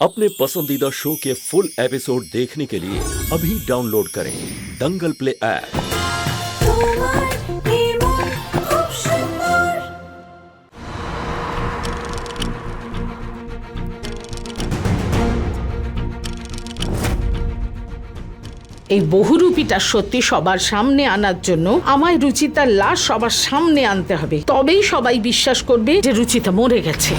अपने पसंदीदा शो के फुल एपिसोड देखने के लिए अभी डाउनलोड करें दंगल प्ले ऐप তোমার নির্মল খুব সুন্দর এই বহুরূপীটা সত্যি সবার সামনে আনার জন্য আমায় রুচিতার লাশ সবার সামনে আনতে হবে তবেই সবাই বিশ্বাস করবে যে রুচিতা মরে গেছে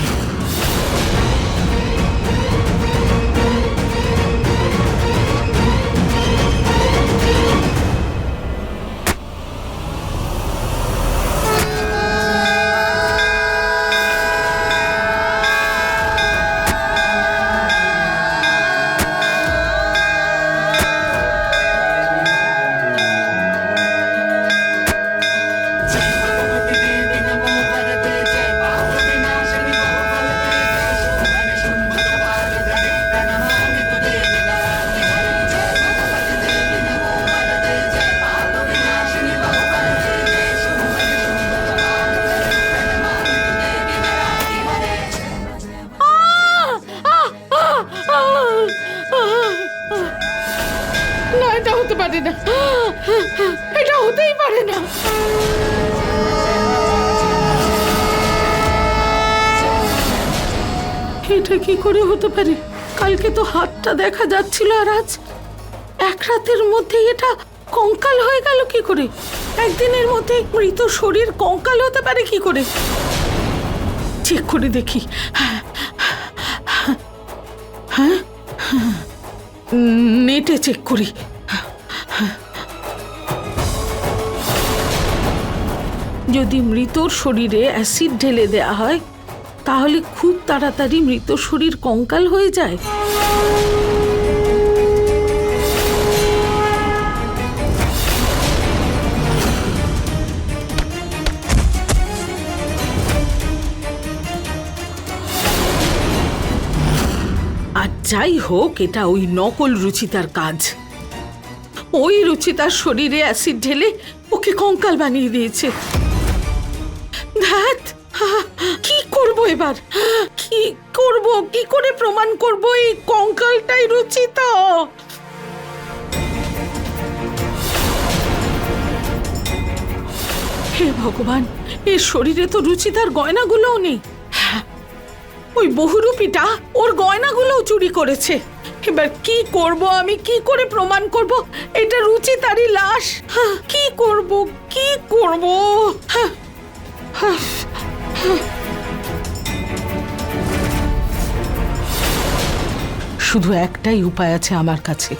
এটা হতে পারে না। এটা হতেই পারে না। এটা কি করে হতে পারে? কালকে তো হাতটা দেখা যাচ্ছিল আর আজ এক রাতের মধ্যে এটা কঙ্কাল হয়ে গেল কি করে? একদিনের মধ্যে মৃত শরীর কঙ্কাল হতে পারে কি করে? চেক করে দেখি। হ্যাঁ নেটে চেক করি। যদি মৃতর শরীরে অ্যাসিড ঢেলে দেয়া হয়, তাহলে খুব তাড়াতাড়ি মৃত শরীর কঙ্কাল হয়ে যায়। আর যাই হোক, এটা ওই নকল রুচিতার কাজ। ওই রুচিতার শরীরে অ্যাসিড ঢেলে ওকে কঙ্কাল বানিয়ে দিয়েছে। ধ্যাত কি করব এবার? কি করব? কি করে প্রমাণ করব এই কঙ্কালটাই রুচিতা? হে ভগবান এর শরীরে তো রুচিতার গয়নাগুলোও নেই। হ্যাঁ, ওই বহুরূপীটা ওর গয়নাগুলোও চুরি করেছে। এবার কি করব আমি কি করে প্রমাণ করব? এটা রুচিতারই লাশ। হ্যাঁ, কি করব কি করব? হ্যাঁ। শুধু একটাই উপায় আছে আমার কাছে।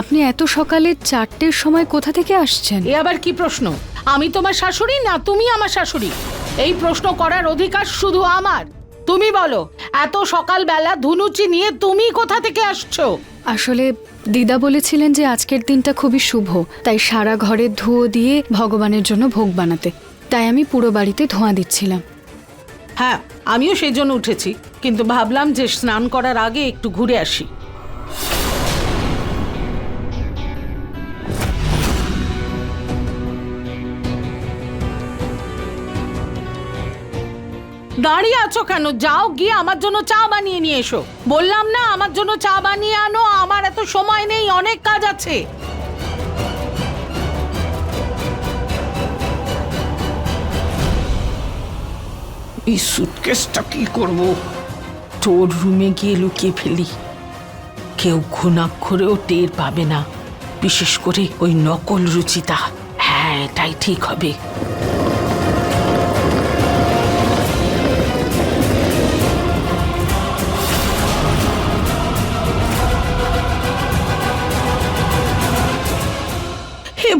আপনি এত সকালে চারটের সময় কোথা থেকে আসছেন? এ আবার কি প্রশ্ন? আমি তোমার শাশুড়ি না তুমি আমার শাশুড়ি? এই প্রশ্ন করার অধিকার শুধু আমার। তুমি বলো এত সকালবেলা ধুনুচি নিয়ে তুমি কোথা থেকে আসছো? আসলে দিদা বলেছিলেন যে আজকের দিনটা খুবই শুভ তাই সারা ঘরে ধুয়ো দিয়ে ভগবানের জন্য ভোগ বানাতে। তাই আমি পুরো বাড়িতে ধোঁয়া দিচ্ছিলাম। হ্যাঁ আমিও সেই জন্য উঠেছি কিন্তু ভাবলাম যে স্নান করার আগে একটু ঘুরে আসি। দাঁড়িয়ে আছো কেন? যাও গিয়ে আমার জন্য চা বানিয়ে নিয়ে এসো। বললাম না, আমার জন্য চা বানিয়ে আনো, আমার এত সময় নেই, অনেক কাজ আছে। এই সুটকেসটা কি করব? তোর রুমে গিয়ে লুকিয়ে ফেলি। কেউ ঘুণাক্ষরেও টের পাবে না, বিশেষ করে ওই নকল রুচিতা হ্যাঁ এটাই ঠিক হবে।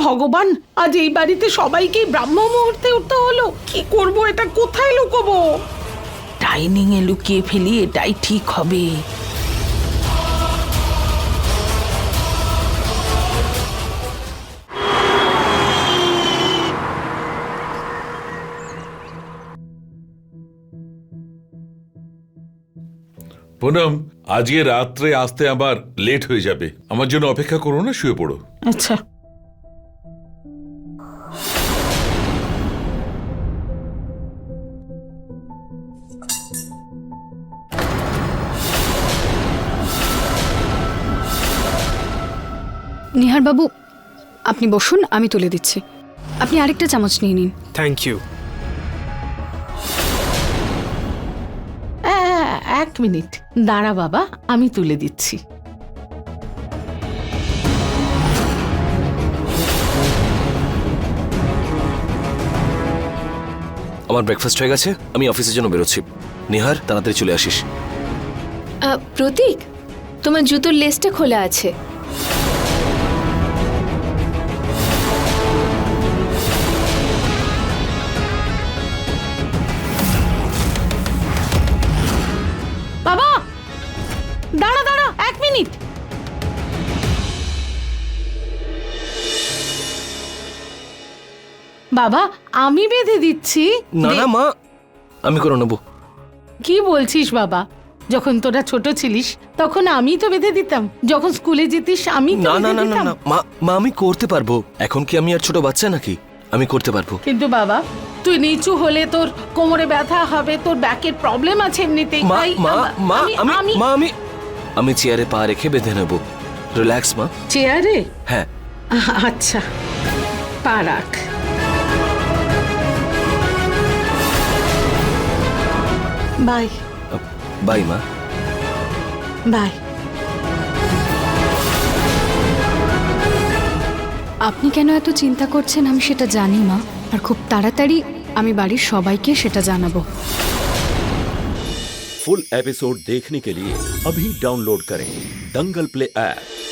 ভগবান আজ এই বাড়িতে সবাইকে ব্রাহ্ম মুহূর্তে উঠতে হলো। কি করব এটা? কোথায় লুকোবো? ডাইনিং এ লুকিয়ে ফেলি এটাই ঠিক হবে। পুনম আজকে রাত্রে আসতে আবার লেট হয়ে যাবে। আমার জন্য অপেক্ষা করো না শুয়ে পড়ো। আচ্ছা। নিহার বাবু আপনি বসুন আমি তুলে দিচ্ছি। আপনি আরেকটা চামচ নিয়ে নিন। থ্যাংক ইউ এক মিনিট। দাঁড়া বাবা আমি তুলে দিচ্ছি। আমার ব্রেকফাস্ট হয়ে গেছে আমি অফিসের জন্য বেরোচ্ছি। নিহার তাড়াতাড়ি চলে আসিস। আহ, প্রতীক তোমার জুতোর লেসটা খোলা আছে। বাবা আমি বেঁধে দিচ্ছি। না না মা আমি করে নেব। কি বলছিস বাবা? যখন তোরা ছোট ছিলিস তখন আমি তো বেঁধে দিতাম। যখন স্কুলে যেতিস আমি তো না না না না না মা মা আমি করতে পারব। এখন কি আমি আর ছোট বাচ্চা নাকি? আমি করতে পারব। কিন্তু বাবা তুই নিচু হলে তোর কোমরে ব্যথা হবে তোর ব্যাকের প্রবলেম আছে এমনিতেই। মা মা মা আমি মা আমি আমি চেয়ারে পা রেখে বেঁধে নেব। রিল্যাক্স মা। চেয়ারে? হ্যাঁ। আচ্ছা। পা রাখ। বাই বাই মা বাই আপনি কেন এত চিন্তা করছেন আমি সেটা জানি মা আর খুব তাড়াতাড়ি আমি বাড়ির সবাইকে সেটা জানাবো फुल एपिसोड देखने के लिए अभी डाउनलोड करें दंगल प्ले ऐप